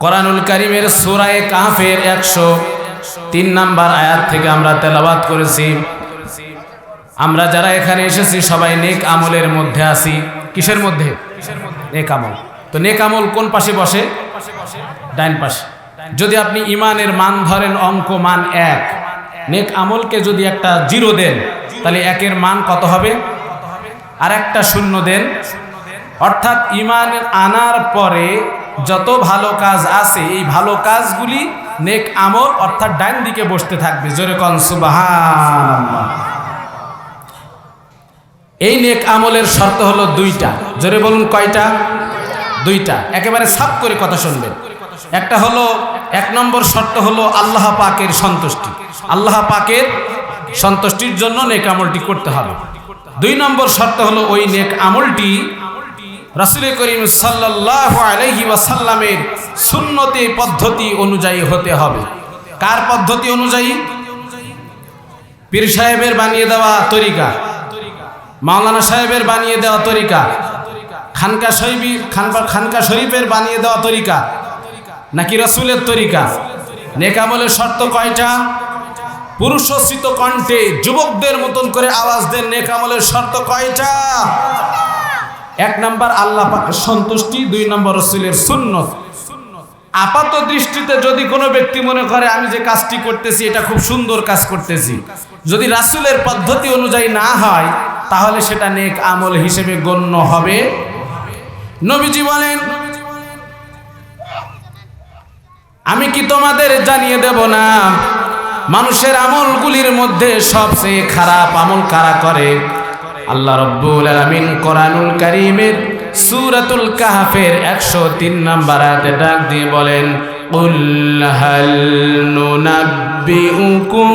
কোরআনুল করিমের সুরায় কাফের একশো তিন নাম্বার আয়াত থেকে আমরা তেলাবাত করেছি। আমরা যারা এখানে এসেছি, সবাই নেক আমলের মধ্যে আছি। কিসের মধ্যে? নেক আমল। তো নেক আমল কোন পাশে বসে? ডাইন পাশে। যদি আপনি ইমানের মান ধরেন, অঙ্ক মান এক। নেক আমলকে যদি একটা জিরো দেন, তাহলে একের মান কত হবে? আর একটা শূন্য দেন। অর্থাৎ ইমান আনার পরে যত ভালো কাজ আছে, এই ভালো কাজগুলি নেক আমল অর্থাৎ ডাইন দিকে বসতে থাকবে। জোরে সুবহানাল্লাহ। এই নেক আমলের শর্ত হলো দুইটা। জোরে বলুন, কয়টা? দুইটা। একেবারে সাপ করে কথা শুনবেন। একটা হলো, এক নম্বর শর্ত হলো আল্লাহ পাকের সন্তুষ্টি। আল্লাহ পাকের সন্তুষ্টির জন্য নেক আমলটি করতে হবে। দুই নম্বর শর্ত হলো ওই নেক আমলটি রাসুল করিম সাল্লাহ আলহি ওয়াসাল্লামের সুন্নতি পদ্ধতি অনুযায়ী হতে হবে। কার পদ্ধতি অনুযায়ী? পীর সাহেবের বানিয়ে দেওয়া তরিকা, মাওলানা সাহেবের বানিয়ে দেওয়া তরিকা, খানকা শরীফি খানকা খানকা শরীফের বানিয়ে দেওয়া তরিকা, নাকি রসুলের তরিকা? নেকামলের শর্ত কয়টা? পুরুষস্থিত কণ্ঠে যুবকদের মতন করে আওয়াজ দেন নেকামলের শর্ত কয়টা? এক নাম্বার আল্লাহ সন্তুষ্টি, দুই নম্বর রসুলের সুন্নত। আপাত দৃষ্টিতে যদি কোনো ব্যক্তি মনে করে, আমি যে কাজটি করতেছি, এটা খুব সুন্দর কাজ করতেছি। যদি রাসুলের পদ্ধতি অনুযায়ী না হয়, তাহলে সেটা নেক আমল হিসেবে গণ্য হবে। নবীজি বলেন, আমি কি তোমাদের জানিয়ে দেব না, মানুষের আমলগুলির মধ্যে সবচেয়ে খারাপ আমল কারা করে? আল্লাহ রব্বুল আলামিন কোরআনুল কারীমের সূরাতুল কাহফের 103 নাম্বার আয়াতে ডাক দিয়ে বলেন হাল নুনাব্বিউকুম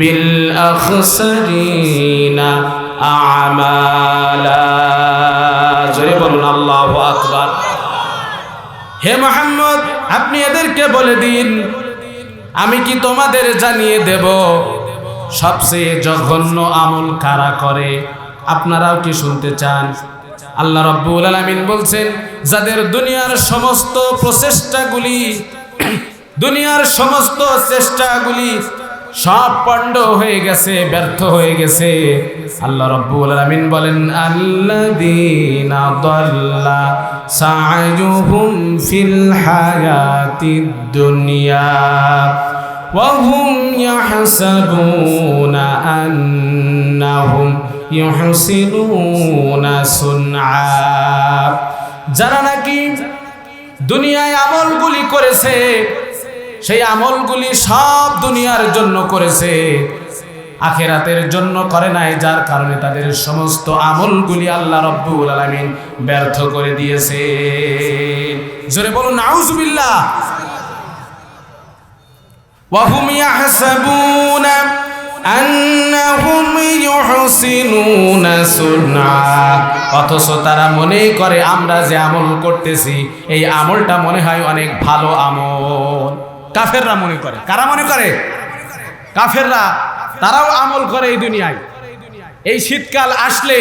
বিল আখসারিনা আমালা। জোরে বলুন, আল্লাহু আকবার। হে মোহাম্মদ, আপনি এদেরকে বলে দিন, আমি কি তোমাদের জানিয়ে দেব? সবচেয়ে জঘন্য আমল কারা করে? আপনারাও কি শুনতে চান? আল্লাহ রব্বুল আলামিন বলছেন, যাদের দুনিয়ার সমস্ত প্রচেষ্টাগুলি, দুনিয়ার সমস্ত চেষ্টাগুলি সব পণ্ড হয়ে গেছে, ব্যর্থ হয়ে গেছে। আল্লাহ রব্বুল আলামিন বলেন, আল্লাযীনা দাল্লা সা'য়ুহুম ফিল হায়াতিদ দুনিয়া। وهم يحسبون أنهم يحسنون صنعا যারা নাকি দুনিয়ায় আমলগুলি করেছে সেই আমলগুলি সব দুনিয়ার জন্য করেছে আখেরাতের জন্য করে নাই যার কারণে তাদের সমস্ত আমলগুলি আল্লাহ রব্বুল আলামিন ব্যর্থ করে দিয়েছে জোরে বলুন নাউজুবিল্লাহ وهم يحسبون أنهم يحسنون صنعا অথচ তারা মনে করে আমরা যে আমল করতেছি এই আমলটা মনে হয় অনেক ভালো আমল কাফেররা মনে করে কারা মনে করে কাফেররা তারাও আমল করে এই দুনিয়ায় এই শীতকাল আসলে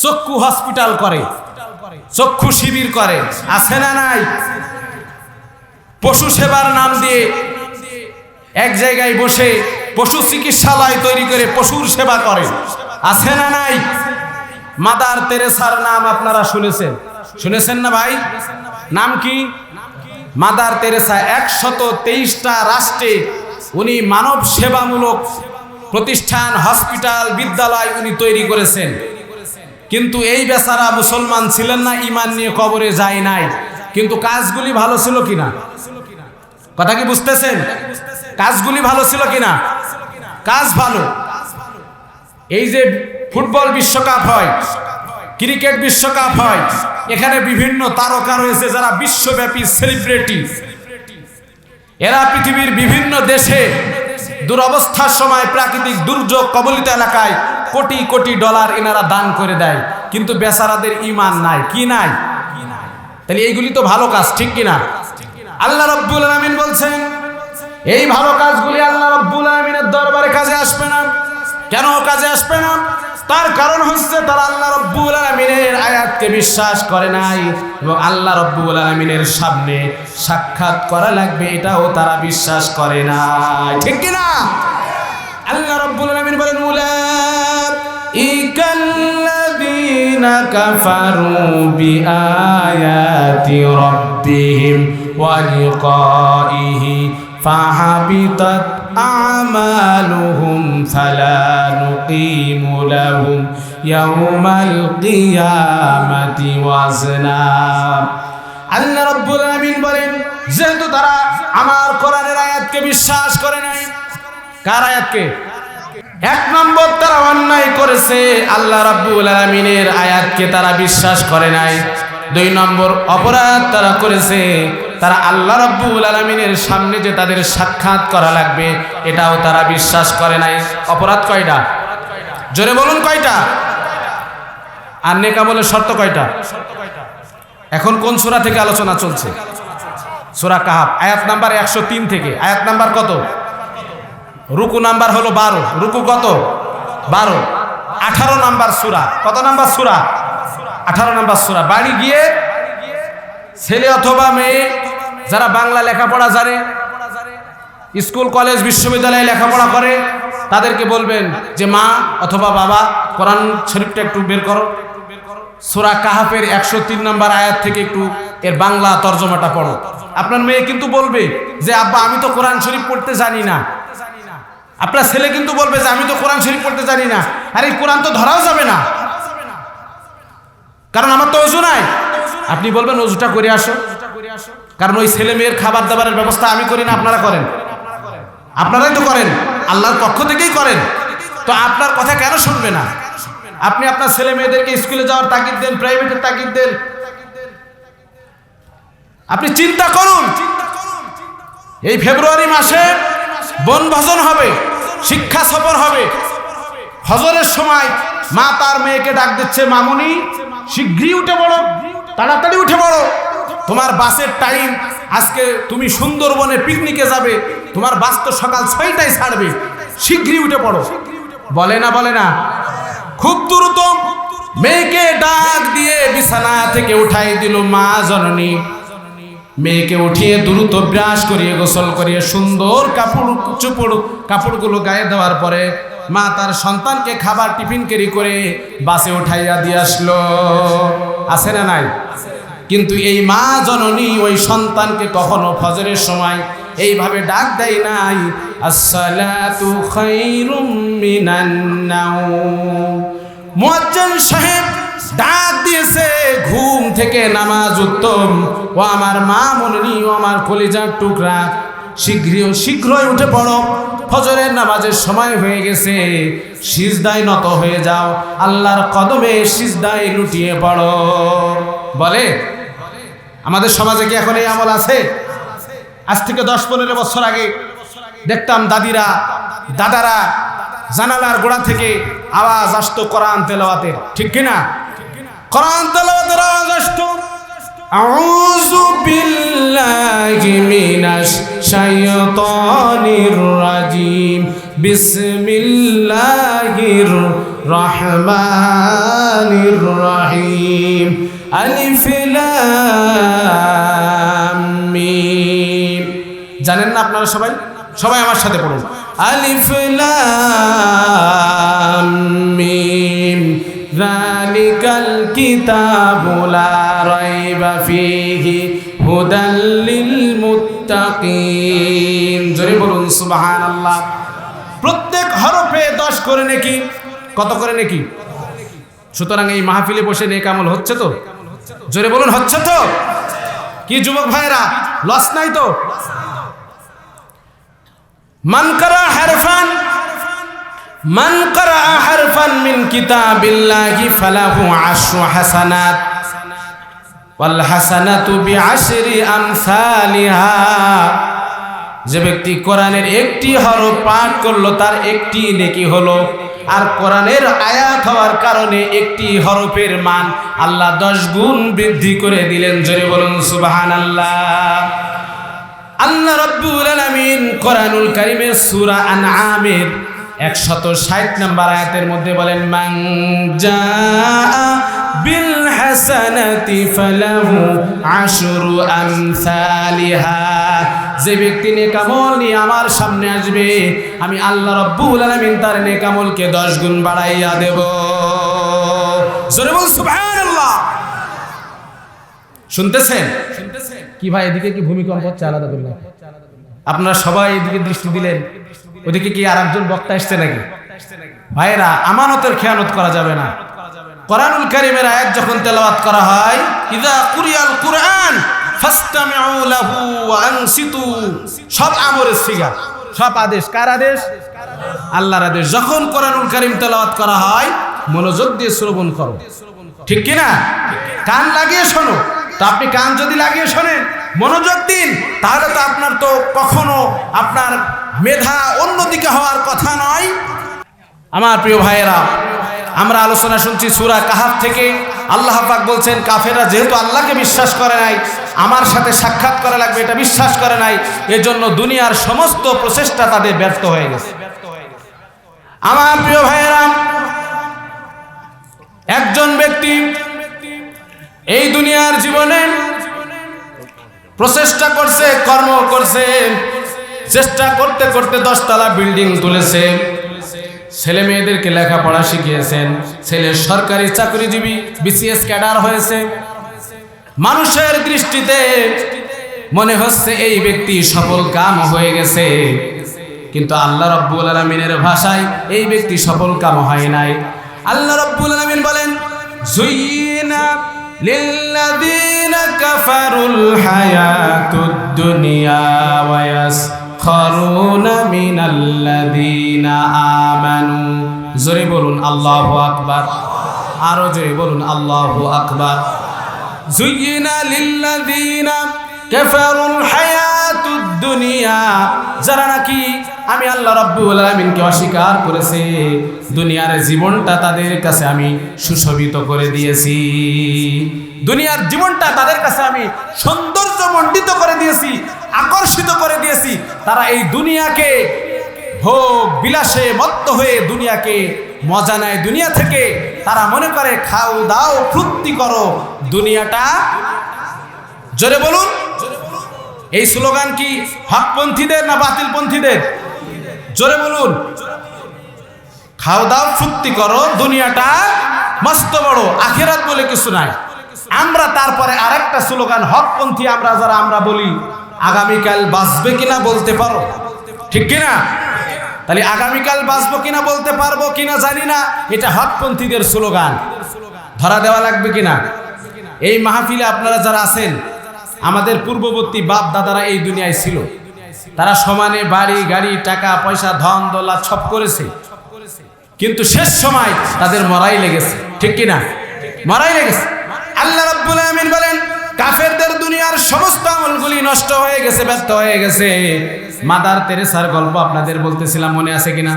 চক্ষু হসপিটাল করে চক্ষু শিবির করে আছে না নাই পশু সেবার নাম দিয়ে এক জায়গায় বসে পশু চিকিৎসালয় তৈরি করে পশুর সেবা করে। আছে না নাই? মাদার তেরেসার নাম আপনারা শুনেছেন। শুনেছেন না ভাই? নাম কি? মাদার তেরেসা একশত তেইশটা রাষ্ট্রে উনি মানব সেবামূলক প্রতিষ্ঠান, হসপিটাল, বিদ্যালয় উনি তৈরি করেছেন। কিন্তু এই বেচারা মুসলমান ছিলেন না ইমান নিয়ে কবরে যায় নাই। কিন্তু কাজগুলি ভালো ছিল কিনা? কথা কি বুঝতেছেন? কাজগুলি ভালো ছিল কিনা? কাজ ভালো। এই যে ফুটবল বিশ্বকাপ হয়, ক্রিকেট বিশ্বকাপ হয়, এখানে বিভিন্ন তারকা রয়েছে যারা বিশ্বব্যাপী সেলিব্রিটি। এরা পৃথিবীর বিভিন্ন দেশে দুরবস্থার সময় প্রাকৃতিক দুর্যোগ কবলিত এলাকায় কোটি কোটি ডলার এনারা দান করে দেয়, কিন্তু বেচারাদের ইমান নাই। কি নাই? তাহলে এইগুলি তো ভালো কাজ, ঠিক কিনা? আল্লাহ রব্বুল আলমিন বলছেন এই ভালো কাজগুলি আল্লাহ রব্বুল আলমিনের দরবারে কাজে আসবে না। কেন কাজে আসবে না? তার কারণ হচ্ছে তারা আল্লাহ রব্বুল আলমিনের আয়াতকে বিশ্বাস করে নাই এবং আল্লাহ রব্বুল আলমিনের সামনে সাক্ষাৎ করা লাগবে, এটাও তারা বিশ্বাস করে না ঠিক কিনা? আল্লাহ রব্বুল আলমিন বলেন ইকাল্লাযীনা কাফারু বিআয়াতি রাব্বিহিম ওয়া লিকাইহি فحبطت أعمالهم فلا نقيم لهم يوم القيامة وزنا আল্লাহ রব্বুল আলামিন বলেন যেহেতু তারা আমার কোরআনের আয়াতকে বিশ্বাস করে নাই কার আয়াতকে এক নম্বর তারা অন্যায় করেছে আল্লাহ রাব্বুল আলামিনের আয়াতকে তারা বিশ্বাস করে নাই দুই নম্বর অপরাধ তারা করেছে তারা আল্লাহ রাব্বুল আলামিনের সামনে যে তাদের সাক্ষাৎ করা লাগবে, এটাও তারা বিশ্বাস করে নাই। অপরাধ কয়টা? জোরে বলুন কয়টা? আর নেকামলের শর্ত কয়টা? এখন কোন সূরা থেকে আলোচনা চলছে? সূরা কাহাব আয়াত নাম্বার একশো তিন থেকে। আয়াত নাম্বার কত? রুকু নাম্বার হলো বারো। রুকু কত? বারো। আঠারো নাম্বার সুরা। কত নাম্বার সুরা? আঠারো নাম্বার সুরা। বাড়ি গিয়ে ছেলে অথবা মেয়ে, যারা বাংলা লেখাপড়া জানে, স্কুল, কলেজ, বিশ্ববিদ্যালয়ে লেখাপড়া করে, তাদেরকে বলবেন যে, মা অথবা বাবা, কোরআন শরীফটা একটু বের করো। সুরা কাহাফের একশো তিন নম্বর আয়াত থেকে একটু এর বাংলা তর্জমাটা পড়ো। আপনার মেয়ে কিন্তু বলবে যে, আব্বা, আমি তো কোরআন শরীফ পড়তে জানি না। আপনার ছেলে কিন্তু বলবে যে, আমি তো কোরআন শরীফ পড়তে জানি না। আর, এই কোরআন তো ধরাও যাবে না। কারণ আমার তো অজু নাই। আপনি বলবেন, অজুটা করে আসো। কারণ ওই ছেলে মেয়ের খাবার দাবারের ব্যবস্থা আমি করি না, আপনারা করেন। আপনারাই তো করেন, আল্লাহর পক্ষ থেকেই করেন। তো আপনার কথা কেন শুনবে না? আপনি আপনার ছেলে মেয়েদেরকে স্কুলে যাওয়ার তাগিদ দেন, প্রাইভেটের তাগিদ দেন। আপনি চিন্তা করুন, এই ফেব্রুয়ারি মাসে বনভোজন হবে, শিক্ষা সফর হবে। হজরের সময় মা তার মেয়েকে ডাক দিচ্ছে, মামুনি শীঘ্রই উঠে পড়ো। তাড়াতাড়ি উঠে পড়ো। তোমার বাসের টাইম আজকে তুমি সুন্দরবনে পিকনিকে যাবে। তোমার বাস তো সকাল ছয়টায় ছাড়বে। শীঘ্রই উঠে পড়ো। বলে না বলে না। খুব দ্রুত মেয়েকে ডাক দিয়ে বিছানা থেকে উঠাই দিল মা জননী। মেয়েকে উঠিয়ে দ্রুত ব্রাশ করিয়ে, গোসল করিয়ে সুন্দর কাপড়, চুপড়, কাপড়গুলো গায়ে দেওয়ার পরে মা তার সন্তানকে খাবার টিফিন কেরি করে বাসে উঠাইয়া দিয়ে আসলো। আছে না নাই? কিন্তু এই মা জননী ওই সন্তানকে কখনো ফজরের সময় এইভাবে ডাক দেয় নাই, আসসালাতু খাইরুম মিনান মুয়াজ্জিন সাহেব ডাক দিয়েছে, ঘুম থেকে নামাজ উত্তম। ও আমার মা মননি ও আমার কলিজার টুকরা শীঘ্রই শীঘ্রই উঠে পড়ো। ফজরের নামাজের সময় হয়ে গেছে। সিজদায় নত হয়ে যাও। আল্লাহর কদমে সিজদায় লুটিয়ে পড়ো। বলে? আমাদের সমাজে কি এখন এই আমল আছে? আজ থেকে দশ পনেরো বছর আগে দেখতাম দাদিরা, দাদারা জানালার গোড়া থেকে আওয়াজ আসতো কোরআন তেলাওয়াতের। ঠিক কিনা? কোরআন তেলাওয়াতের আওয়াজ আসতো। أعوذ بالله من الشيطان الرجيم بسم الله الرحمن الرحيم ألف لام ميم জানেন না আপনারা সবাই সবাই আমার সাথে পড়ুন আলিফ লাম মিম যালিকাল কিতাবু রাইবা ফীহি হুদাল মুত্তাকিন জোরে বলুন, সুবহানাল্লাহ। প্রত্যেক হরফে 10 করে নাকি, কত করে নাকি? সুতরাং এই মাহফিলে বসে নেক আমল হচ্ছে তো? জোরে বলুন, হচ্ছে তো? কি যুবক ভাইরা লস নাই তো? মান করা হারফান, মান করা হারফান মিন কিতাবিল্লাহি ফালাহু আশরু হাসানাত। যে ব্যক্তি কোরআনের একটি হরফ পাঠ করল, তার একটি নেকি হলো। আর কোরআনের আয়াত হওয়ার কারণে একটি হরফের মান আল্লাহ দশ গুণ বৃদ্ধি করে দিলেন। জোরে বলুন সুবাহান আল্লাহ আল্লাহ রব্বুল আলামিন কোরআনুল কারীমের সূরা আনআমের একশত ষাট নম্বর আয়াতের মধ্যে বলেন, মান জা বিল হাসানাতি ফালাহু আশরু আমসালিহা যে ব্যক্তি নেকামল নিয়ে আমার সামনে আসবে, আমি আল্লাহ রব্বুল আলামিন তার নেকামলকে দশ গুণ বাড়াইয়া দেব। জোরে বল, সুবহানাল্লাহ। শুনতেছেন? কি ভাই, এদিকে কি ভূমিকম্প হচ্ছে? আলাদা করলাম আপনারা সবাই এদিকে দৃষ্টি দিলেন। ওদিকে কি আর একজন বক্তা এসছে নাকি? ভাইরা আমানতের খেয়ানত করা যাবে না। কোরআনুল কারীমের আয়াত যখন তেলাওয়াত করা হয়, ইদা কুরিয়াল কুরআন সব আমরের সিগা, সব আদেশ, কার আদেশ? আল্লাহর আদেশ। যখন কোরআনুল কারীম তেলাওয়াত করা হয়, মনোযোগ দিয়ে শ্রবণ করো। ঠিক কি না? কান লাগিয়ে শোনো। তো আপনি কান যদি লাগিয়ে শোনেন, মনোযোগ দিন, তাহলে তো আপনার তো কখনো আপনার মেধা অন্যদিকে হওয়ার কথা নয়। আমার প্রিয় ভাইয়েরা আমরা আলোচনা শুনছি সুরা কাহাফ থেকে। আল্লাহ পাক বলছেন কাফেরা যেহেতু আল্লাহকে বিশ্বাস করে নাই, আমার সাথে সাক্ষাৎ করা লাগবে, এটা বিশ্বাস করে নাই, এজন্য দুনিয়ার সমস্ত প্রচেষ্টা তাদের ব্যর্থ হয়ে গেছে। আমার প্রিয় ভাইয়েরা, একজন ব্যক্তি এই দুনিয়ার জীবনে প্রচেষ্টা করছে, কর্ম করছে, চেষ্টা করতে করতে দশতলা বিল্ডিং তুলেছে। ছেলে মেয়েদেরকে লেখাপড়া শিখিয়েছেন ছেলে সরকারি চাকরিজীবী বিসিএস ক্যাডার হয়েছে মানুষের দৃষ্টিতে মনে হচ্ছে এই ব্যক্তি সফল কাম হয়ে গেছে কিন্তু আল্লাহ রব্বুল আলমিনের ভাষায় এই ব্যক্তি সফল কাম হয় নাই আল্লাহ রব্বুল আলমিন বলেন জুইনা للذين كفروا الحياة الدنيا ويسخرون من الذين آمنوا জোরে বলুন আল্লাহু আকবার আরো জোরে বলুন আল্লাহু আকবার জুইনা লিল্লাযিনা কাফারুল হায়াতুদ দুনিয়া যারা নাকি আমি আল্লাহ রাব্বুল আলামিনকে অস্বীকার করেছে। দুনিয়ার জীবনটা তাদের কাছে আমি সুশোভিত করে দিয়েছি। দুনিয়ার জীবনটা তাদের কাছে আমি সৌন্দর্য মণ্ডিত করে দিয়েছি, আকর্ষিত করে দিয়েছি। তারা এই দুনিয়াকে ভোগ বিলাসে মত্ত হয়ে দুনিয়াকে মজা নেয়। দুনিয়া থেকে তারা মনে করে, খাও, দাও ফুর্তি করো। দুনিয়াটা জোরে বলুন। এই স্লোগান কি হকপন্থীদের না বাতিলপন্থীদের? জোরে বলুন। খাও দাও ফুর্তি করো, দুনিয়াটা মস্ত বড়, আখেরাত বলে কিছু নাই। আমরা তারপরে আরেকটা স্লোগান, হকপন্থী আমরা যারা, আমরা বলি, আগামীকাল বাঁচবে কিনা বলতে পারো? ঠিক কিনা? তাহলে আগামীকাল বাঁচবো কিনা বলতে পারব কিনা জানি না, এটা হকপন্থীদের স্লোগান। ধরা দেওয়া লাগবে কিনা? এই মাহফিলে আপনারা যারা আছেন, আমাদের পূর্ববর্তী বাপ দাদারা এই দুনিয়ায় ছিল। তারা সমানে বাড়ি, গাড়ি, টাকা, পয়সা, ধন দোলা সব করেছে। কিন্তু শেষ সময় তাদের মরাই লেগেছে। ঠিক কিনা মরাই লেগেছে। আল্লাহ রাব্বুল আমিন বলেন, কাফেরদের দুনিয়ার সমস্ত আমলগুলি নষ্ট হয়ে গেছে, ব্যর্থ হয়ে গেছে। মাদার তেরেসার গল্প আপনাদের বলতেছিলাম, মনে আছে কিনা?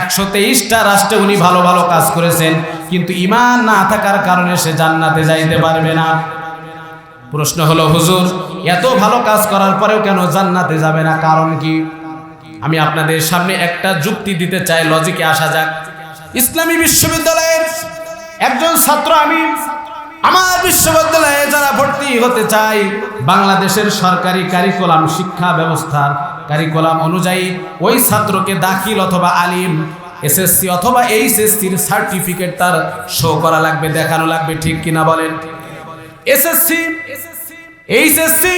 একশো তেইশটা রাষ্ট্রে উনি ভালো ভালো কাজ করেছেন, কিন্তু ইমান না থাকার কারণে সে জান্নাতে যাইতে পারবে না। প্রশ্ন হলো, হুজুর, এত ভালো কাজ করার পরেও কেন জান্নাতে যাবে না? কারণ কি? আমি আপনাদের সামনে একটা যুক্তি দিতে চাই লজিকে আসা যাক। ইসলামী বিশ্ববিদ্যালয়ের একজন ছাত্র আমি, আমার বিশ্ববিদ্যালয়ে যারা ভর্তি হতে চাই বাংলাদেশের সরকারি কারিকুলাম শিক্ষা ব্যবস্থার কারিকুলাম অনুযায়ী ওই ছাত্রকে দাখিল অথবা আলিম, এসএসসি অথবা এইচএসসির সার্টিফিকেট তার শো করা লাগবে, দেখানো লাগবে, ঠিক কিনা বলেন? এসএসসি, এইচএসসি,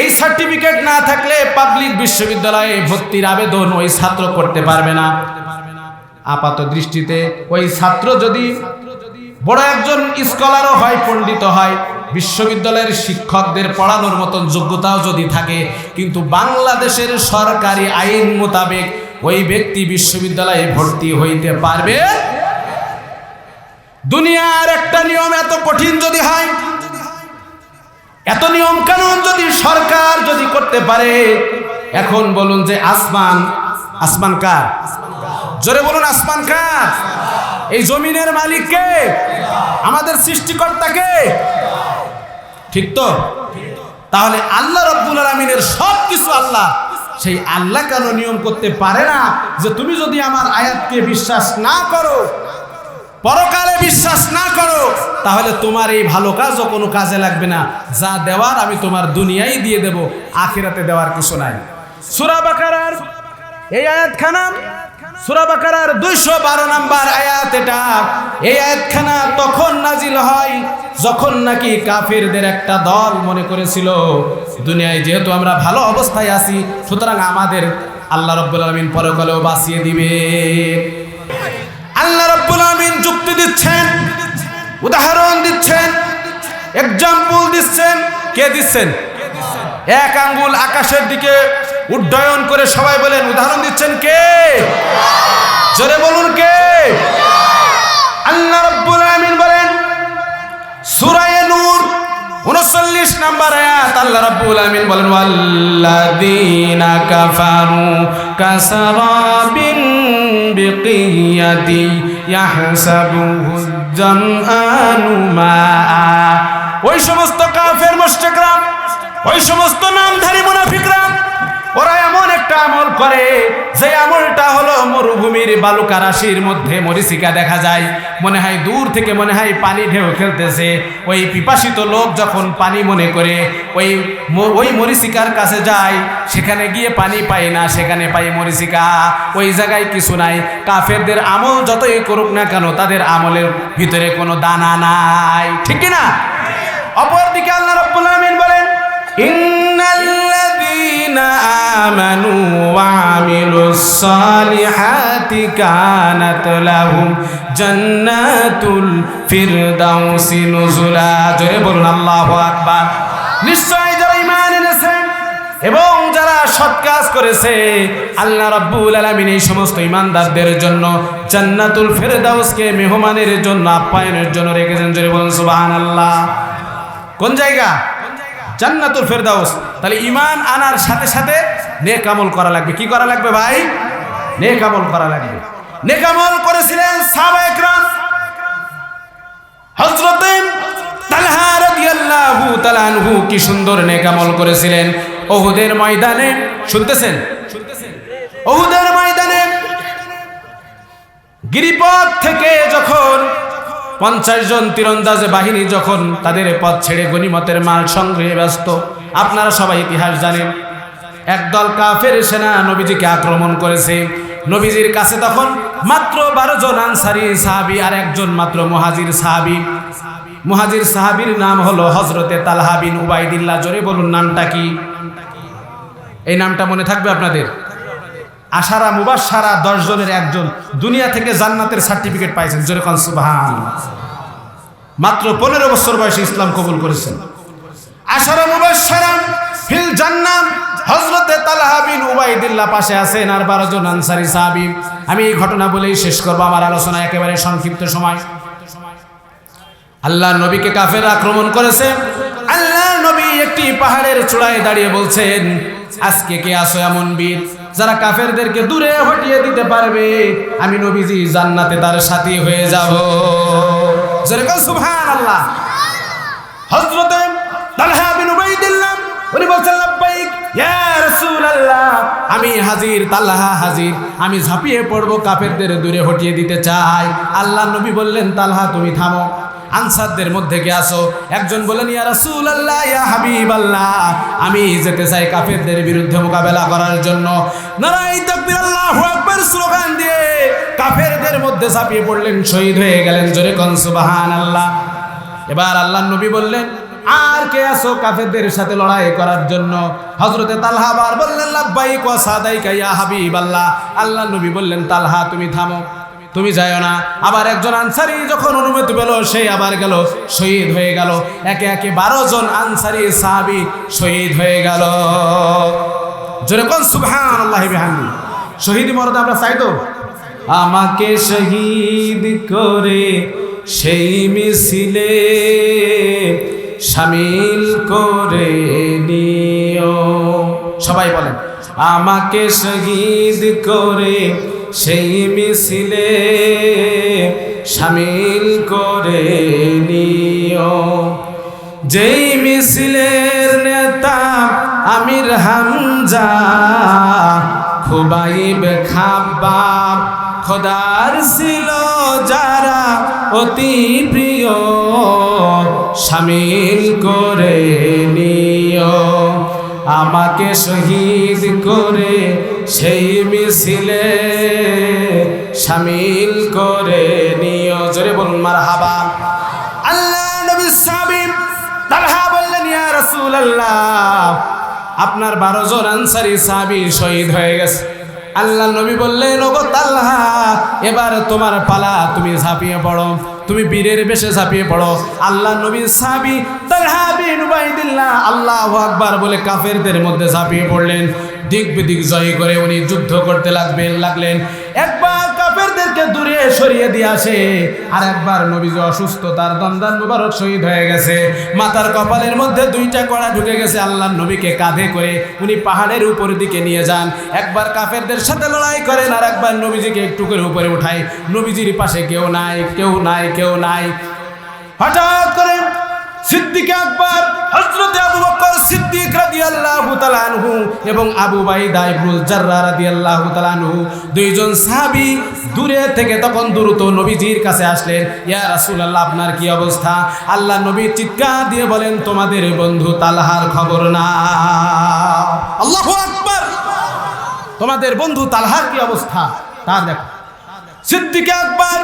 এই সার্টিফিকেট না থাকলে পাবলিক বিশ্ববিদ্যালয়ে ভর্তির আবেদন ওই ছাত্র করতে পারবে না। আপাত দৃষ্টিতে ওই ছাত্র যদি বড় একজন স্কলারও হয়, পণ্ডিত হয়, বিশ্ববিদ্যালয়ের শিক্ষকদের পড়ানোর মতন যোগ্যতাও যদি থাকে, কিন্তু বাংলাদেশের সরকারি আইন মোতাবেক ওই ব্যক্তি বিশ্ববিদ্যালয়ে ভর্তি হইতে পারবে? দুনিয়ার একটা নিয়ম এত কঠিন যদি হয় এত নিয়ম কানুন যদি সরকার যদি করতে পারে, এখন বলুন যে আসমান আসমান কার? জোরে বলুন, আসমান কার? এই জমিনের মালিক কে? আমাদের সৃষ্টিকর্তা কে? ঠিক তো? তাহলে আল্লাহ রব্বুল আলমিনের সব কিছু আল্লাহ। সেই আল্লাহ কেন নিয়ম করতে পারে না? যে তুমি যদি আমার আয়াতকে বিশ্বাস না করো পরকালে বিশ্বাস না করো, তাহলে তোমার এই ভালো কাজও কোনো কাজে লাগবে না। যা দেওয়ার আমি তোমার দুনিয়াই দিয়ে দেব, আখিরাতে দেওয়ার কিছু নাই। সুরা বাকারার এই আয়াতখানা সুরা বাকারার দুইশো বারো নাম্বার আয়াত এটা। এই আয়াতখানা তখন নাজিল হয় যখন নাকি কাফিরদের একটা দল মনে করেছিল, দুনিয়ায় যেহেতু আমরা ভালো অবস্থায় আছি, সুতরাং আমাদের আল্লাহ রব্বুল আলমিন পরকালেও বাঁচিয়ে দিবে। আমিন যুক্তি দিচ্ছেন, উদাহরণ দিচ্ছেন এক্সাম্পল দিচ্ছেন, কে দিচ্ছেন? এক আঙ্গুল আকাশের দিকে উড্ডয়ন করে সবাই বলেন, উদাহরণ দিচ্ছেন কে? জোরে বলুন কে? আল্লাহ রব্বুল আমিন বলেন, সূরায়ে নূর 39 নাম্বার আয়াত, আল্লাহ রাব্বুল আমিন বলেন, ওয়াল্লাযীনা কাফারু কাসারাবিন বিকিয়াতি ওই সমস্ত কাফের মুশরিকরা ওই সমস্ত নামধারী মুনাফিকরা ওরা একটা আমল করে, যে আমলটা হলো মরুভূমির বালুকা রাশির মধ্যে মরিচিকা দেখা যায়। মনে হয় দূর থেকে মনে হয় পানি ঢেউ খেলতেছে। ওই পিপাসিত লোক যখন পানি মনে করে, ওই ওই মরিচিকার কাছে যায়, সেখানে গিয়ে পানি পায় না, সেখানে পাই মরিচিকা। ওই জায়গায় কিছু নাই। কাফেরদের আমল যতই করুক না কেন, তাদের আমলের ভিতরে কোনো দানা নাই। ঠিক না অপরদিকে আল্লাহ রাব্বুল আমিন বলেন আমিলুস সালিহাতি কানাত লাহুম জান্নাতুল ফিরদাউসি নুজুলা জোরে বলুন, আল্লাহু আকবার। নিশ্চয় যারা ঈমান এনেছে এবং যারা সৎ কাজ করেছে, আল্লাহ রাব্বুল আলামিন এই সমস্ত ইমানদারদের জন্য জান্নাতুল ফেরদাউসকে মেহমানের জন্য, আপ্যায়নের জন্য রেখেছেন। জোরে বলুন, সুবহানাল্লাহ। কোন জায়গা? জান্নাতুল ফেরদাউস। তাহলে ইমান আনার সাথে সাথে নেক আমল করা লাগবে। কি করা লাগবে ভাই? নেক আমল করা লাগবে। নেক আমল করেছিলেন সাহাবা একরাম। হযরত তালহা রাদিয়াল্লাহু তাআলা আনহু কি সুন্দর নেক আমল করেছিলেন। ওহুদের ময়দানে, শুনতেছেন? ওহুদের ময়দানে গিরিপথ থেকে যখন পঞ্চাশ জন তীরন্দাজ বাহিনী যখন তাদের পথ ছেড়ে গনিমতের মাল সংগ্রহে ব্যস্ত, আপনারা সবাই ইতিহাস জানেন। একদল কাফের সেনা নবীজিকে আক্রমণ করেছে। নবীজির কাছে তখন মাত্র বারো জন আনসারি সাহাবি আর একজন মাত্র মহাজির সাহাবি। মুহাজির সাহাবির নাম হলো হজরতে তালহা বিন উবাইদিল্লাহ, জোরে বলুন নামটা কি? এই নামটা মনে থাকবে আপনাদের? আশারা মুবাসারা দশ জনের একজন দুনিয়া থেকে জান্নাতের সার্টিফিকেট পাইছেন। যেরকম সুবাহান। মাত্র পনেরো বছর বয়সে ইসলাম কবুল করেছেন। আশারা মুবাসারা ফিল জান্নাম হজরতে তালাহা বিন উবাইদিল্লাহ পাশে আছেন আর বারো জন আনসারি সাহাবি। আমি এই ঘটনা বলেই শেষ করব। আমার আলোচনা একেবারে সংক্ষিপ্ত সময়। আল্লাহ নবীকে কাফের আক্রমণ করেছে। আল্লাহ নবী একটি পাহাড়ের চূড়ায় দাঁড়িয়ে বলছেন, আজকে কে আসো এমন বীর? যারা কাফেরদেরকে দূরে হটিয়ে দিতে পারবে, আমি নবীজি জান্নাতে তার সাথী হয়ে যাব। যেরকম সুবহান আল্লাহ হযরতে তালহা বিন উবাইদুল্লাহ, উনি বলছেন রাসূলুল্লাহ আমি হাজির তালহা হাজির। আমি ঝাঁপিয়ে পড়ব, কাফেরদের দূরে হটিয়ে দিতে চাই। আল্লাহ নবী বললেন তালহা তুমি থামো। আনসারদের মধ্যে কে আসো। একজন বলেন ইয়া রাসূলুল্লাহ, ইয়া হাবিবাল্লাহ, আমি যেতে চাই কাফেরদের বিরুদ্ধে মোকাবেলা করার জন্য। নারাই তাকবীর, আল্লাহু আকবার স্লোগান দিয়ে কাফেরদের মধ্যে ঝাঁপিয়ে পড়লেন, শহীদ হয়ে গেলেন। জোরে কোন, সুবহানাল্লাহ। এবার আল্লাহ নবী বললেন আর কে আসো কাফেরদের সাথে লড়াই করার জন্য? হজরতে তালহা বার বললেন, লাব্বাইক ওয়া সাদাইকা ইয়া হাবিবাল্লাহ। আল্লাহ আল্লাহ নবী বললেন, তালহা, তুমি থামো, তুমি যাইও না। আবার একজন আনসারি যখন অনুমতি পেল সেই আবার গেল, শহীদ হয়ে গেল। একে একে বারো জন আনসারি সাহাবি শহীদ হয়ে গেল। যেরকম সুবহান আল্লাহ বিহামদি। শহীদ মরদ আমরা চাই তো? আমাকে শহীদ করে সেই মিছিলে সামিল করে নিও। সবাই বলেন, আমাকে শহীদ করে সেই মিছিলে সামিল করে নিও। যেই মিছিলের নেতা আমির হামজা, খুবাইব খাব্বাব, খোদার ছিল যারা অতি প্রিয়, সামিল করে নিও। আমাকে শহীদ করে সেই মিছিলে সামিল করে নিও। জোরে বলুন মার হাবা আল্লাহ নবী সাবিব তালহা বললেন, ইয়া রাসূলুল্লাহ, আপনার বারো জন আনসারি সাহাবী শহীদ হয়ে গেছে। আল্লাহ নবী বললেন, ওগো এবার তোমার পালা তুমি ঝাঁপিয়ে পড়ো। তুমি বীরের বেশে ঝাঁপিয়ে পড়ো। আল্লাহ নবী সাবি তালহা বিন উবাইদুল্লাহ আল্লাহু আকবার বলে কাফেরদের মধ্যে ঝাঁপিয়ে পড়লেন। দিক বিদিক জয় করে উনি যুদ্ধ করতে লাগবেন, লাগলেন। একবার সরিয়ে দিয়ে আসে আর একবার নবীজি অসুস্থ, তার দমদান মুবারক শহীদ হয়ে গেছে। মাতার কপালের মধ্যে দুইটা কড়া ঢুকে গেছে। আল্লাহ নবীকে কাঁধে করে উনি পাহাড়ের উপর দিকে নিয়ে যান। একবার কাফেরদের সাথে লড়াই করেন আর একবার নবীজিকে একটু করে উপরে উঠায়। নবীজির পাশে কেউ নাই কেউ নাই কেউ নাই। হঠাৎ করে সিদ্দিক আকবর, হযরত আবু বকর সিদ্দিক রাদিয়াল্লাহু তাআলা আনহু এবং আবু বাইদা ইবনুল জাররা রাদিয়াল্লাহু তাআলা আনহু দুইজন সাহাবী দূরে থেকে তখন দ্রুত নবীজির কাছে আসলেন, ইয়া রাসূলুল্লাহ, আপনার কি অবস্থা? আল্লাহ নবী চিৎকার দিয়ে বলেন, তোমাদের বন্ধু তালহার খবর না। আল্লাহু আকবার। তোমাদের বন্ধু তালহার কি অবস্থা? তা দেখো। সিদ্দিক আকবর,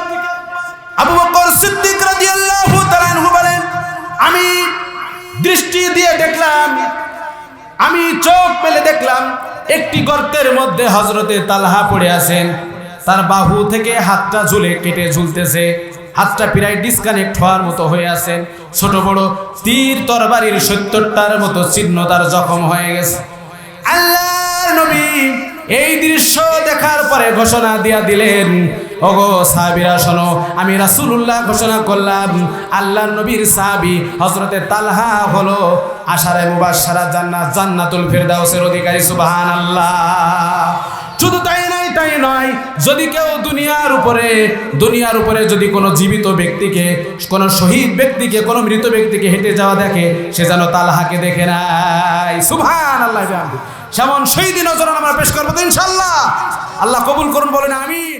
আবু বকর সিদ্দিক রাদিয়াল্লাহু তাআলা আনহু আমি দৃষ্টি দিয়ে দেখলাম, আমি চোখ পেলে দেখলাম, একটি গর্তের মধ্যে হজরতে তালহা পড়ে আছেন। তার বাহু থেকে হাতটা ঝুলে কেটে ঝুলতেছে। হাতটা প্রায় ডিসকানেক্ট হওয়ার মতো হয়ে আছেন। ছোট বড় তীর তরবারির সত্তরটার মতো চিহ্ন তার জখম হয়ে গেছে। আল্লাহর নবী এই দৃশ্য দেখার পরে ঘোষণা দিয়া দিলেন ওগো সাহাবিরা, শোনো, আমি রাসূলুল্লাহ ঘোষণা করলাম আল্লাহর নবীর সাহাবী হযরতে তালহা হলো আশারে মুবাশশারা জান্নাত, জান্নাতুল ফেরদাউসের অধিকারী, সুবহানাল্লাহ। শুধু তাই নয় তাই নয়, যদি কেউ দুনিয়ার উপরে দুনিয়ার উপরে যদি কোনো জীবিত ব্যক্তিকে, কোনো শহীদ ব্যক্তিকে, কোনো মৃত ব্যক্তিকে হেঁটে যাওয়া দেখে, সে যেন তালহাকে দেখে নাই। সুবহান আল্লাহ সেমন শহীদ নজর আমরা পেশ করব ইনশাল্লাহ আল্লাহ কবুল করুন, বলেন আমিন।